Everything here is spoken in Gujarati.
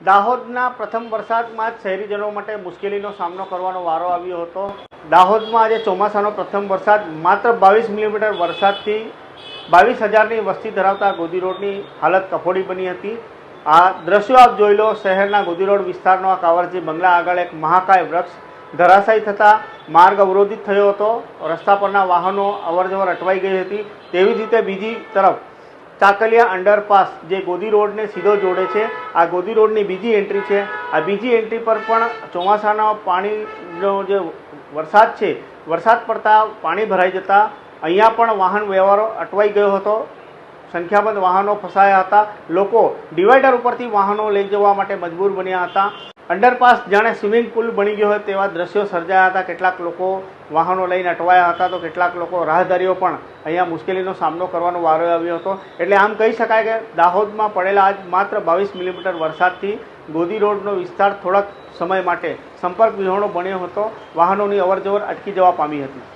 દાહોદના પ્રથમ વરસાદમાં જ શહેરીજનો માટે મુશ્કેલીનો સામનો કરવાનો વારો આવ્યો હતો. દાહોદમાં આજે ચોમાસાનો પ્રથમ વરસાદ, માત્ર બાવીસ મિલીમીટર વરસાદથી બાવીસ હજારની વસ્તી ધરાવતા ગોદી રોડની હાલત કફોડી બની હતી. આ દ્રશ્યો આપ જોઈ લો, શહેરના ગોદી રોડ વિસ્તારનો આ કાવરજી બંગલા આગળ એક મહાકાય વૃક્ષ ધરાશાયી થતાં માર્ગ અવરોધિત થયો હતો. રસ્તા પરના વાહનો અવરજવર અટવાઈ ગઈ હતી. તેવી જ રીતે બીજી તરફ ચાકલિયા અંડરપાસ જે ગોદી રોડને સીધો જોડે છે. આ ગોદી રોડની બીજી એન્ટ્રી છે. આ બીજી એન્ટ્રી પર પણ ચોમાસાના પાણીનો જે વરસાદ છે, વરસાદ પડતા પાણી ભરાઈ જતા અહીંયા પણ વાહન વ્યવહારો અટવાઈ ગયો હતો. સંખ્યાબંધ વાહનો ફસાયા હતા. લોકો ડિવાઈડર ઉપરથી વાહનો લઈ જવા માટે મજબૂર બન્યા હતા. અંડરપાસ જાણે સ્વિમિંગ પુલ બની ગયો હોય તેવા દ્રશ્યો સર્જાયા હતા. કેટલાક લોકો વાહનો લઈને અટવાયા હતા તો કેટલાક લોકો રાહદારીઓ પણ અહીંયા મુશ્કેલીનો સામનો કરવાનો વારો આવ્યો હતો. એટલે આમ કહી શકાય કે દાહોદમાં પડેલા આજ માત્ર બાવીસ મિલીમીટર વરસાદથી ગોદી રોડનો વિસ્તાર થોડાક સમય માટે સંપર્ક વિહોણો બન્યો હતો. વાહનોની અવરજવર અટકી જવા પામી હતી.